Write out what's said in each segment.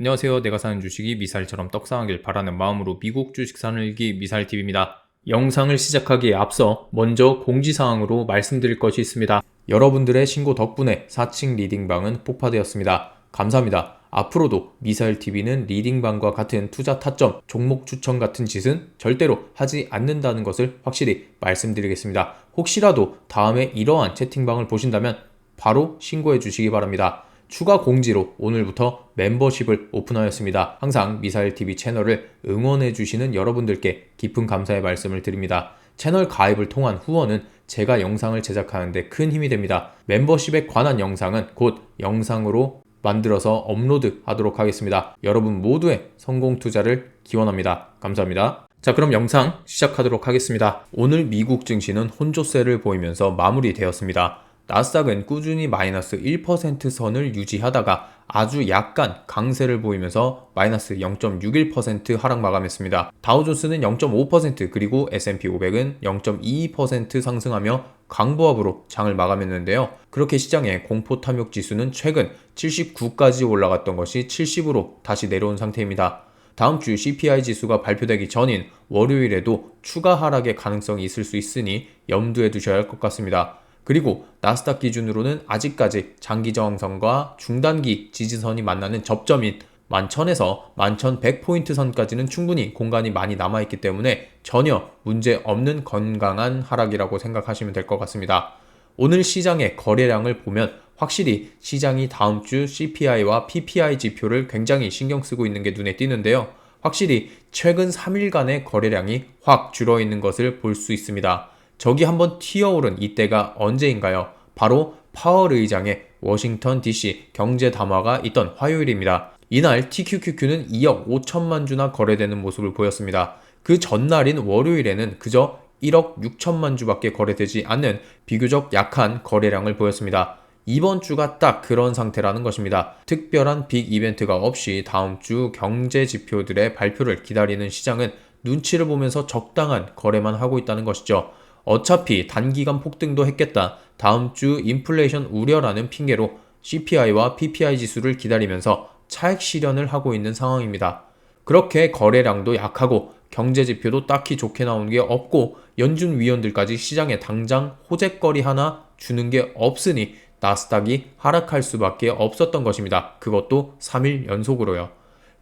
안녕하세요. 내가 사는 주식이 미사일처럼 떡상하길 바라는 마음으로 미국 주식 사는 일기 미사일TV입니다. 영상을 시작하기에 앞서 먼저 공지사항으로 말씀드릴 것이 있습니다. 여러분들의 신고 덕분에 4층 리딩방은 폭파되었습니다. 감사합니다. 앞으로도 미사일TV는 리딩방과 같은 투자 타점, 종목 추천 같은 짓은 절대로 하지 않는다는 것을 확실히 말씀드리겠습니다. 혹시라도 다음에 이러한 채팅방을 보신다면 바로 신고해 주시기 바랍니다. 추가 공지로 오늘부터 멤버십을 오픈하였습니다. 항상 미사일TV 채널을 응원해 주시는 여러분들께 깊은 감사의 말씀을 드립니다. 채널 가입을 통한 후원은 제가 영상을 제작하는데 큰 힘이 됩니다. 멤버십에 관한 영상은 곧 영상으로 만들어서 업로드 하도록 하겠습니다. 여러분 모두의 성공 투자를 기원합니다. 감사합니다. 자, 그럼 영상 시작하도록 하겠습니다. 오늘 미국 증시는 혼조세를 보이면서 마무리되었습니다. 나스닥은 꾸준히 마이너스 1% 선을 유지하다가 아주 약간 강세를 보이면서 마이너스 0.61% 하락 마감했습니다. 다우존스는 0.5% 그리고 S&P 500은 0.22% 상승하며 강보합으로 장을 마감했는데요. 그렇게 시장의 공포 탐욕 지수는 최근 79까지 올라갔던 것이 70으로 다시 내려온 상태입니다. 다음 주 CPI 지수가 발표되기 전인 월요일에도 추가 하락의 가능성이 있을 수 있으니 염두에 두셔야 할 것 같습니다. 그리고 나스닥 기준으로는 아직까지 장기 저항선과 중단기 지지선이 만나는 접점인 11,000에서 11,100포인트 선까지는 충분히 공간이 많이 남아있기 때문에 전혀 문제 없는 건강한 하락이라고 생각하시면 될 것 같습니다. 오늘 시장의 거래량을 보면 확실히 시장이 다음 주 CPI와 PPI 지표를 굉장히 신경 쓰고 있는 게 눈에 띄는데요. 확실히 최근 3일간의 거래량이 확 줄어 있는 것을 볼 수 있습니다. 적이 한번 튀어오른 이때가 언제인가요? 바로 파월 의장의 워싱턴 DC 경제 담화가 있던 화요일입니다. 이날 TQQQ는 2억 5천만 주나 거래되는 모습을 보였습니다. 그 전날인 월요일에는 그저 1억 6천만 주밖에 거래되지 않는 비교적 약한 거래량을 보였습니다. 이번 주가 딱 그런 상태라는 것입니다. 특별한 빅 이벤트가 없이 다음 주 경제 지표들의 발표를 기다리는 시장은 눈치를 보면서 적당한 거래만 하고 있다는 것이죠. 어차피 단기간 폭등도 했겠다. 다음 주 인플레이션 우려라는 핑계로 CPI와 PPI 지수를 기다리면서 차익 실현을 하고 있는 상황입니다. 그렇게 거래량도 약하고 경제 지표도 딱히 좋게 나오는 게 없고 연준 위원들까지 시장에 당장 호재거리 하나 주는 게 없으니 나스닥이 하락할 수밖에 없었던 것입니다. 그것도 3일 연속으로요.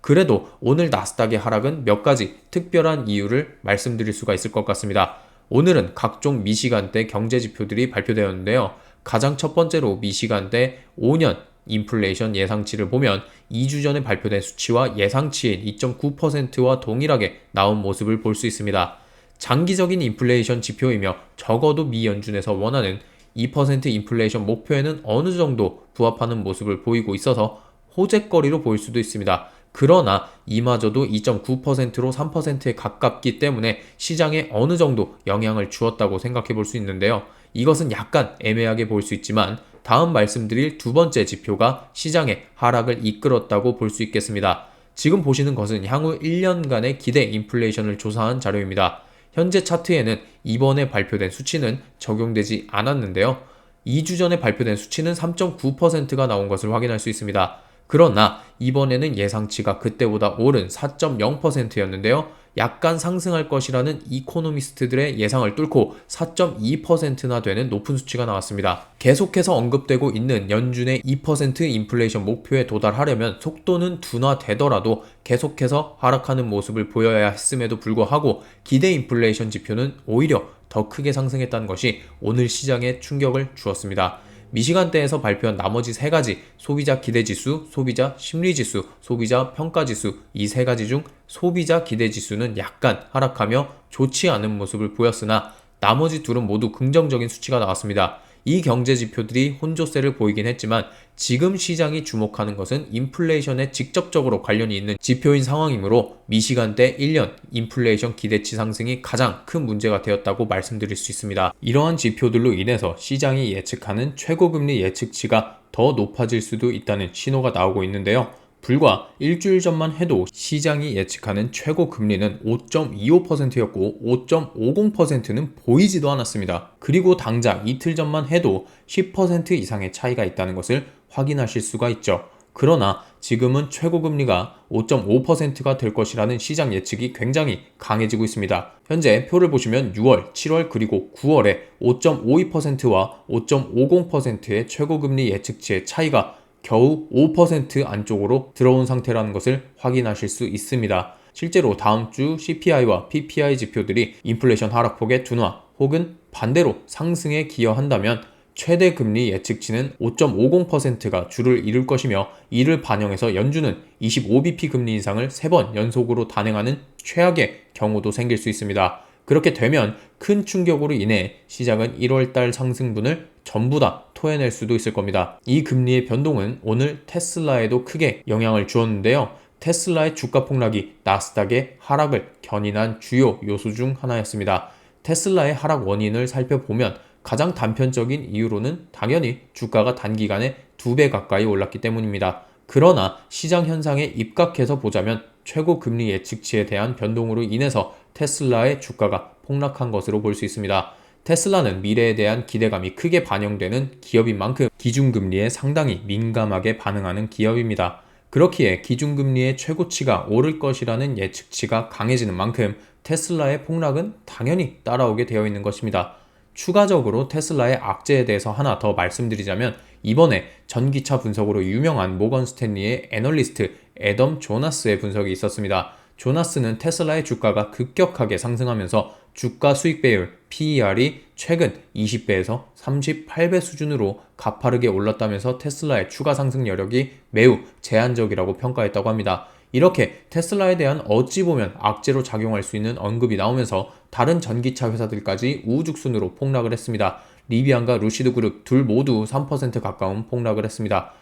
그래도 오늘 나스닥의 하락은 몇 가지 특별한 이유를 말씀드릴 수가 있을 것 같습니다. 오늘은 각종 미시간대 경제 지표들이 발표되었는데요. 가장 첫 번째로 미시간대 5년 인플레이션 예상치를 보면 2주 전에 발표된 수치와 예상치인 2.9%와 동일하게 나온 모습을 볼 수 있습니다. 장기적인 인플레이션 지표이며 적어도 미 연준에서 원하는 2% 인플레이션 목표에는 어느 정도 부합하는 모습을 보이고 있어서 호재거리로 보일 수도 있습니다. 그러나 이마저도 2.9%로 3%에 가깝기 때문에 시장에 어느 정도 영향을 주었다고 생각해 볼 수 있는데요. 이것은 약간 애매하게 볼 수 있지만 다음 말씀드릴 두 번째 지표가 시장의 하락을 이끌었다고 볼 수 있겠습니다. 지금 보시는 것은 향후 1년간의 기대 인플레이션을 조사한 자료입니다. 현재 차트에는 이번에 발표된 수치는 적용되지 않았는데요. 2주 전에 발표된 수치는 3.9%가 나온 것을 확인할 수 있습니다. 그러나 이번에는 예상치가 그때보다 오른 4.0%였는데요. 약간 상승할 것이라는 이코노미스트들의 예상을 뚫고 4.2%나 되는 높은 수치가 나왔습니다. 계속해서 언급되고 있는 연준의 2% 인플레이션 목표에 도달하려면 속도는 둔화되더라도 계속해서 하락하는 모습을 보여야 했음에도 불구하고 기대 인플레이션 지표는 오히려 더 크게 상승했다는 것이 오늘 시장에 충격을 주었습니다. 미시간대에서 발표한 나머지 세 가지 소비자 기대지수, 소비자 심리지수, 소비자 평가지수 이 세 가지 중 소비자 기대지수는 약간 하락하며 좋지 않은 모습을 보였으나 나머지 둘은 모두 긍정적인 수치가 나왔습니다. 이 경제 지표들이 혼조세를 보이긴 했지만 지금 시장이 주목하는 것은 인플레이션에 직접적으로 관련이 있는 지표인 상황이므로 미시간대 1년 인플레이션 기대치 상승이 가장 큰 문제가 되었다고 말씀드릴 수 있습니다. 이러한 지표들로 인해서 시장이 예측하는 최고금리 예측치가 더 높아질 수도 있다는 신호가 나오고 있는데요. 불과 일주일 전만 해도 시장이 예측하는 최고 금리는 5.25%였고 5.50%는 보이지도 않았습니다. 그리고 당장 이틀 전만 해도 10% 이상의 차이가 있다는 것을 확인하실 수가 있죠. 그러나 지금은 최고 금리가 5.5%가 될 것이라는 시장 예측이 굉장히 강해지고 있습니다. 현재 표를 보시면 6월, 7월 그리고 9월에 5.52%와 5.50%의 최고 금리 예측치의 차이가 겨우 5% 안쪽으로 들어온 상태라는 것을 확인하실 수 있습니다. 실제로 다음 주 CPI와 PPI 지표들이 인플레이션 하락폭의 둔화 혹은 반대로 상승에 기여한다면 최대 금리 예측치는 5.50%가 주를 이룰 것이며 이를 반영해서 연준은 25bp 금리 인상을 3번 연속으로 단행하는 최악의 경우도 생길 수 있습니다. 그렇게 되면 큰 충격으로 인해 시장은 1월달 상승분을 전부 다 토해낼 수도 있을 겁니다. 이 금리의 변동은 오늘 테슬라에도 크게 영향을 주었는데요. 테슬라의 주가 폭락이 나스닥의 하락을 견인한 주요 요소 중 하나였습니다. 테슬라의 하락 원인을 살펴보면 가장 단편적인 이유로는 당연히 주가가 단기간에 두 배 가까이 올랐기 때문입니다. 그러나 시장 현상에 입각해서 보자면 최고 금리 예측치에 대한 변동으로 인해서 테슬라의 주가가 폭락한 것으로 볼 수 있습니다. 테슬라는 미래에 대한 기대감이 크게 반영되는 기업인 만큼 기준금리에 상당히 민감하게 반응하는 기업입니다. 그렇기에 기준금리의 최고치가 오를 것이라는 예측치가 강해지는 만큼 테슬라의 폭락은 당연히 따라오게 되어 있는 것입니다. 추가적으로 테슬라의 악재에 대해서 하나 더 말씀드리자면 이번에 전기차 분석으로 유명한 모건 스탠리의 애널리스트 애덤 조나스의 분석이 있었습니다. 조나스는 테슬라의 주가가 급격하게 상승하면서 주가 수익 배율 PER이 최근 20배에서 38배 수준으로 가파르게 올랐다면서 테슬라의 추가 상승 여력이 매우 제한적이라고 평가했다고 합니다. 이렇게 테슬라에 대한 어찌 보면 악재로 작용할 수 있는 언급이 나오면서 다른 전기차 회사들까지 우후죽순으로 폭락을 했습니다. 리비안과 루시드 그룹 둘 모두 3% 가까운 폭락을 했습니다.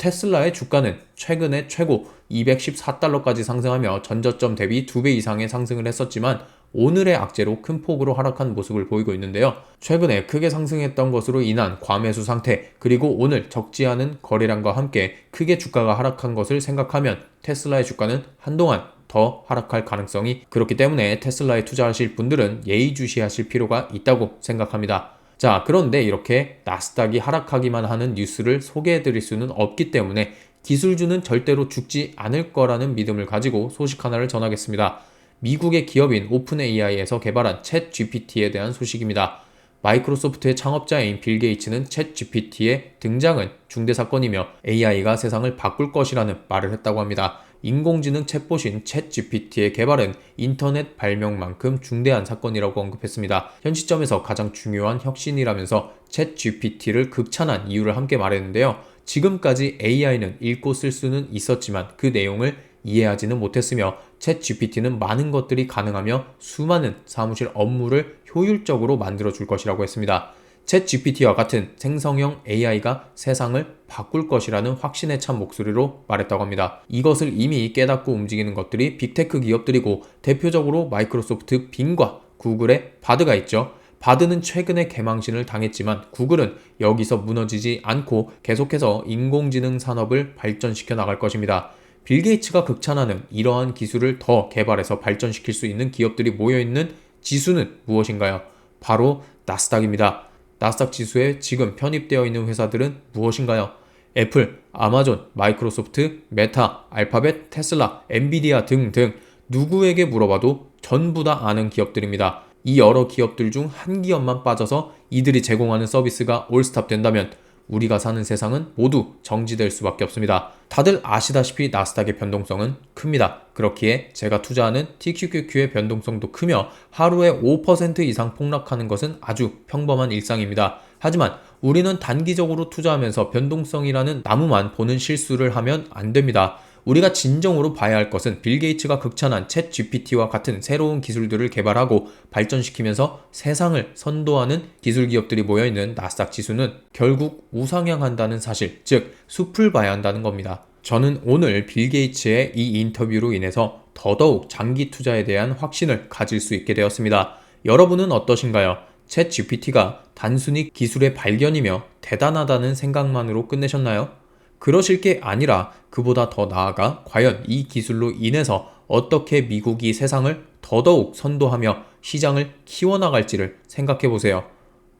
테슬라의 주가는 최근에 최고 214달러까지 상승하며 전저점 대비 2배 이상의 상승을 했었지만 오늘의 악재로 큰 폭으로 하락한 모습을 보이고 있는데요. 최근에 크게 상승했던 것으로 인한 과매수 상태, 그리고 오늘 적지 않은 거래량과 함께 크게 주가가 하락한 것을 생각하면 테슬라의 주가는 한동안 더 하락할 가능성이 그렇기 때문에 테슬라에 투자하실 분들은 예의주시하실 필요가 있다고 생각합니다. 자, 그런데 이렇게 나스닥이 하락하기만 하는 뉴스를 소개해 드릴 수는 없기 때문에 기술주는 절대로 죽지 않을 거라는 믿음을 가지고 소식 하나를 전하겠습니다. 미국의 기업인 오픈 AI에서 개발한 챗 GPT에 대한 소식입니다. 마이크로소프트의 창업자인 빌 게이츠는 챗 GPT의 등장은 중대 사건이며 AI가 세상을 바꿀 것이라는 말을 했다고 합니다. 인공지능 챗봇인 챗 GPT의 개발은 인터넷 발명만큼 중대한 사건이라고 언급했습니다. 현 시점에서 가장 중요한 혁신이라면서 챗 GPT를 극찬한 이유를 함께 말했는데요. 지금까지 AI는 읽고 쓸 수는 있었지만 그 내용을 이해하지는 못했으며 챗 GPT는 많은 것들이 가능하며 수많은 사무실 업무를 효율적으로 만들어 줄 것이라고 했습니다. 챗 GPT와 같은 생성형 AI가 세상을 바꿀 것이라는 확신에 찬 목소리로 말했다고 합니다. 이것을 이미 깨닫고 움직이는 것들이 빅테크 기업들이고 대표적으로 마이크로소프트 빙과 구글의 바드가 있죠. 바드는 최근에 개망신을 당했지만 구글은 여기서 무너지지 않고 계속해서 인공지능 산업을 발전시켜 나갈 것입니다. 빌 게이츠가 극찬하는 이러한 기술을 더 개발해서 발전시킬 수 있는 기업들이 모여있는 지수는 무엇인가요? 바로 나스닥입니다. 나스닥 지수에 지금 편입되어 있는 회사들은 무엇인가요? 애플, 아마존, 마이크로소프트, 메타, 알파벳, 테슬라, 엔비디아 등등 누구에게 물어봐도 전부 다 아는 기업들입니다. 이 여러 기업들 중 한 기업만 빠져서 이들이 제공하는 서비스가 올스탑 된다면 우리가 사는 세상은 모두 정지될 수밖에 없습니다. 다들 아시다시피 나스닥의 변동성은 큽니다. 그렇기에 제가 투자하는 TQQQ의 변동성도 크며 하루에 5% 이상 폭락하는 것은 아주 평범한 일상입니다. 하지만 우리는 단기적으로 투자하면서 변동성이라는 나무만 보는 실수를 하면 안 됩니다. 우리가 진정으로 봐야 할 것은 빌 게이츠가 극찬한 챗 GPT와 같은 새로운 기술들을 개발하고 발전시키면서 세상을 선도하는 기술 기업들이 모여있는 나스닥 지수는 결국 우상향한다는 사실, 즉 숲을 봐야 한다는 겁니다. 저는 오늘 빌 게이츠의 이 인터뷰로 인해서 더더욱 장기 투자에 대한 확신을 가질 수 있게 되었습니다. 여러분은 어떠신가요? 챗 GPT가 단순히 기술의 발견이며 대단하다는 생각만으로 끝내셨나요? 그러실 게 아니라 그보다 더 나아가 과연 이 기술로 인해서 어떻게 미국이 세상을 더더욱 선도하며 시장을 키워나갈지를 생각해 보세요.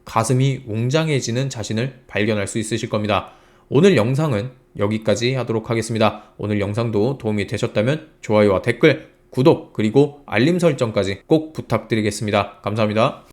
가슴이 웅장해지는 자신을 발견할 수 있으실 겁니다. 오늘 영상은 여기까지 하도록 하겠습니다. 오늘 영상도 도움이 되셨다면 좋아요와 댓글, 구독, 그리고 알림 설정까지 꼭 부탁드리겠습니다. 감사합니다.